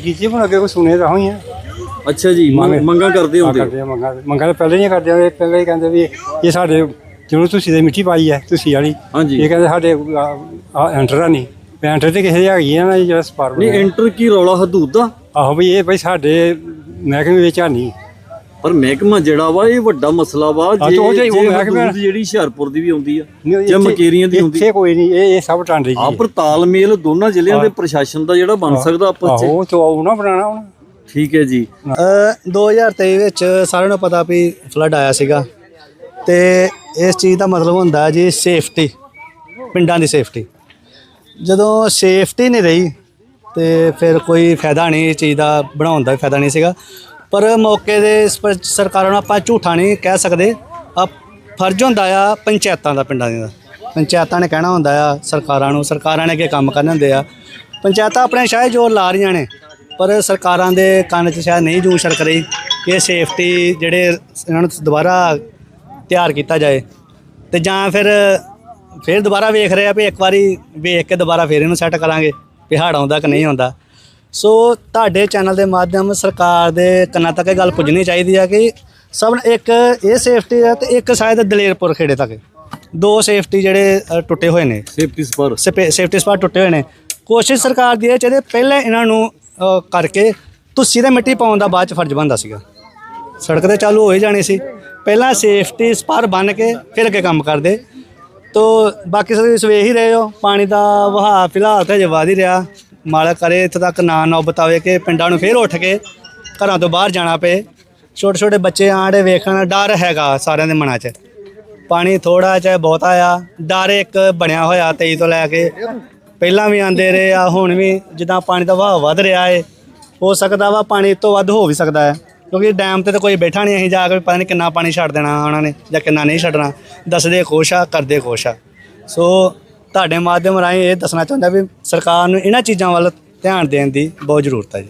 ਕੀਤੀ ਹੁਣ ਅੱਗੇ ਕੋਈ ਸੁਣੇ ਤਾਂ ਹੋਈ ਆ ਅੱਛਾ ਜੀ ਮੰਗ- ਮੰਗਾਂ ਕਰਦੇ ਹੁੰਦੇ ਹੋ? ਕਰਦੇ ਆ ਮੰਗਾਂ ਮੰਗਾਂ ਤਾਂ ਪਹਿਲਾਂ ਹੀ ਕਰਦੇ ਆ ਇਹ ਪਹਿਲਾਂ ਹੀ ਕਹਿੰਦੇ ਵੀ ਇਹ ਸਾਡੇ ਜਿਹਨੂੰ ਤੁਸੀਂ ਦੇ ਮਿੱਟੀ ਪਾਈ ਹੈ ਤੁਸੀਂ ਵਾਲੀ। ਹਾਂਜੀ। ਇਹ ਕਹਿੰਦੇ ਸਾਡੇ ਐਂਟਰ ਆ ਨਹੀਂ। ਵੀ ਐਂਟਰ ਤੇ ਕਿਸੇ ਦੀ ਹੈਗੀ ਆ ਨਾ ਜੀ ਜਿਹੜਾ ਸਪਾਰ ਨਹੀਂ ਐਂਟਰ ਕੀ ਰੌਲਾ ਹਦੂਦ ਦਾ? ਆਹੋ ਵੀ ਇਹ ਬਈ ਸਾਡੇ ਮਹਿਕਮੇ ਵਿੱਚ ਆ ਨਹੀਂ। ਪਰ ਮਹਿਕਮਾ ਜਿਹੜਾ ਵਾ ਇਹ ਵੱਡਾ ਮਸਲਾ ਵਾ। ਹਾਂ, ਤੇ ਉਹ ਤੇ- ਉਹ ਜੇ ਮਹਿਕਮਾ- ਹਦੂਦ ਜਿਹੜੀ ਹੁਸ਼ਿਆਰਪੁਰ ਦੀ ਵੀ ਆਉਂਦੀ ਆ ਜਾਂ ਮਕੇਰੀਆਂ ਦੀ ਆਉਂਦੀ। ਇੱਥੇ ਕੋਈ ਨਹੀਂ ਇਹ ਇਹ ਸਭ ਟਾਂਡੇ ਆ। ਪਰ ਤਾਲਮੇਲ ਦੋਨਾਂ ਜ਼ਿਲ੍ਹਿਆਂ ਦੇ ਪ੍ਰਸ਼ਾਸਨ ਦਾ ਜਿਹੜਾ ਬਣ ਸਕਦਾ ਆਪਸ ਚ ਆਹੋ ਤੋਂ ਨਾ ਬਣਾਣਾ ਹੁਣ। ਠੀਕ ਹੈ ਜੀ। ਅ, 2023 ਵਿੱਚ ਸਾਰਿਆਂ ਨੂੰ ਪਤਾ ਵੀ ਫਲੱਡ ਆਇਆ ਸੀਗਾ। ਤੇ ਇਸ ਚੀਜ਼ ਦਾ ਮਤਲਬ ਹੁੰਦਾ ਜੀ ਸੇਫਟੀ ਪਿੰਡਾਂ ਦੀ ਸੇਫਟੀ ਜਦੋਂ ਸੇਫਟੀ ਨਹੀਂ ਰਹੀ ਤੇ ਫਿਰ ਕੋਈ ਫਾਇਦਾ ਨਹੀਂ ਇਸ ਚੀਜ਼ ਦਾ ਬਣਾਉਣ ਦਾ ਵੀ ਫਾਇਦਾ ਨਹੀਂ ਸੀਗਾ। ਪਰ ਮੌਕੇ ਦੇ ਇਸ ਸਰਕਾਰਾਂ ਨੂੰ ਆਪਾਂ ਝੂਠਾ ਨਹੀਂ ਕਹਿ ਸਕਦੇ। ਆ ਫਰਜ਼ ਹੁੰਦਾ ਆ ਪੰਚਾਇਤਾਂ ਦਾ, ਪਿੰਡਾਂ ਦਾ। ਪੰਚਾਇਤਾਂ ਨੇ ਕਹਿਣਾ ਹੁੰਦਾ ਆ ਸਰਕਾਰਾਂ ਨੂੰ, ਸਰਕਾਰਾਂ ਨੇ ਅੱਗੇ ਕੰਮ ਕਰਨੇ ਹੁੰਦੇ ਆ। ਪੰਚਾਇਤਾਂ ਆਪਣੇ ਸ਼ਾਇਦ ਜ਼ੋਰ ਲਾ ਰਹੀਆਂ ਨੇ, ਪਰ ਸਰਕਾਰਾਂ ਦੇ ਕੰਨ 'ਚ ਸ਼ਾਇਦ ਨਹੀਂ ਜੂ ਛੜਕ ਰਹੀ ਕਿ ਇਹ ਸੇਫਟੀ ਜਿਹੜੇ ਇਹਨਾਂ ਨੂੰ ਦੁਬਾਰਾ ਤਿਆਰ ਕੀਤਾ ਜਾਏ। ਤੇ ਜਾਂ ਫਿਰ ਫਿਰ ਦੁਬਾਰਾ ਵੇਖ ਰਹੇ ਆ ਵੀ ਇੱਕ ਵਾਰੀ ਵੇਖ ਕੇ ਦੁਬਾਰਾ ਫਿਰ ਇਹਨੂੰ ਸੈੱਟ ਕਰਾਂਗੇ ਵੀ ਹੜ ਆਉਂਦਾ ਕਿ ਨਹੀਂ ਆਉਂਦਾ। ਸੋ ਤੁਹਾਡੇ ਚੈਨਲ ਦੇ ਮਾਧਿਅਮ ਸਰਕਾਰ ਦੇ ਕੰਨਾਂ ਤੱਕ ਇਹ ਗੱਲ ਪੁੱਜਣੀ ਚਾਹੀਦੀ ਆ ਕਿ ਸਭ ਨੂੰ ਇੱਕ ਇਹ ਸੇਫਟੀ ਹੈ ਤੇ ਇੱਕ ਸ਼ਾਇਦ ਦਲੇਰਪੁਰ ਖੇੜੇ ਤੱਕ। ਦੋ ਸੇਫਟੀ ਜਿਹੜੇ ਟੁੱਟੇ ਹੋਏ ਨੇ। ਸੇਫਟੀ ਸਪਰ ਸਪੇ- ਸੇਫਟੀ ਸਪਾਟ ਟੁੱਟੇ ਹੋਏ ਨੇ। ਕੋਸ਼ਿਸ਼ ਸਰਕਾਰ ਦੀ ਇਹ ਚਾਹੀਦੀ ਪਹਿਲਾਂ ਇਹਨਾਂ ਨੂੰ ਕਰਕੇ ਤੁਸੀਂ ਦੇ ਮਿੱਟੀ ਪਾਉਣ ਦਾ ਬਾਅਦ ਚ ਫਰਜ਼ ਬਣਦਾ ਸੀਗਾ। ਸੜਕ ਤੇ ਚਾਲੂ ਹੋ ਹੀ ਜਾਣੀ ਸੀ। ਪਹਿਲਾਂ ਸੇਫਟੀ ਸਪਾਰ ਬਣ ਕੇ ਫਿਰ ਅੱਗੇ ਕੰਮ ਕਰਦੇ। ਤੋ ਬਾਕੀ ਸਰਵਿਸ ਵੇਖ ਹੀ ਰਹੇ ਹੋ ਪਾਣੀ ਦਾ ਵਹਾਅ ਫਿਲਹਾਲ ਤਾਂ ਅਜੇ ਵਧ ਹੀ ਰਿਹਾ। ਮਾਲਕ ਕਰੇ ਇੱਥੇ ਤੱਕ ਨਾ ਨਾ ਬਤਾਵੇ ਕਿ ਪਿੰਡਾਂ ਨੂੰ ਫੇਰ ਉੱਠ ਕੇ ਘਰਾਂ ਤੋਂ ਬਾਹਰ ਜਾਣਾ ਪਏ। ਛੋਟੇ ਛੋਟੇ ਬੱਚੇ ਆਂਡੇ ਵੇਖਣ, ਡਰ ਹੈਗਾ ਸਾਰਿਆਂ ਦੇ ਮਨਾਂ 'ਚ। ਪਾਣੀ ਥੋੜਾ ਚਾਹੇ ਬਹੁਤਾ ਆ ਡਰ ਇੱਕ ਬਣਿਆ ਹੋਇਆ 23 ਤੋਂ ਲੈ ਕੇ। ਪਹਿਲਾਂ ਵੀ ਆਂਦੇ ਰਹੇ ਆ, ਹੁਣ ਵੀ ਜਿੱਦਾਂ ਪਾਣੀ ਦਾ ਵਹਾਅ ਵੱਧ ਰਿਹਾ ਏ, ਹੋ ਸਕਦਾ ਵਾ ਪਾਣੀ ਇਸ ਤੋਂ ਵੱਧ ਹੋ ਵੀ ਸਕਦਾ ਹੈ। ਕਿਉਂਕਿ ਡੈਮ ਤੇ ਤਾਂ ਕੋਈ ਬੈਠਾ ਨਹੀਂ, ਅਸੀਂ ਜਾ ਕੇ ਵੀ ਪਤਾ ਨਹੀਂ ਕਿੰਨਾ ਪਾਣੀ ਛੱਡ ਦੇਣਾ ਉਹਨਾਂ ਨੇ ਜਾਂ ਕਿੰਨਾ ਨਹੀਂ ਛੱਡਣਾ। ਦੱਸਦੇ ਕੁਛ ਆ, ਕਰਦੇ ਕੁਛ ਆ। ਸੋ ਤੁਹਾਡੇ ਮਾਧਿਅਮ ਰਾਹੀਂ ਇਹ ਦੱਸਣਾ ਚਾਹੁੰਦਾ ਵੀ ਸਰਕਾਰ ਨੂੰ ਇਹਨਾਂ ਚੀਜ਼ਾਂ ਵੱਲ ਧਿਆਨ ਦੇਣ ਦੀ ਬਹੁਤ ਜ਼ਰੂਰਤ ਹੈ ਜੀ।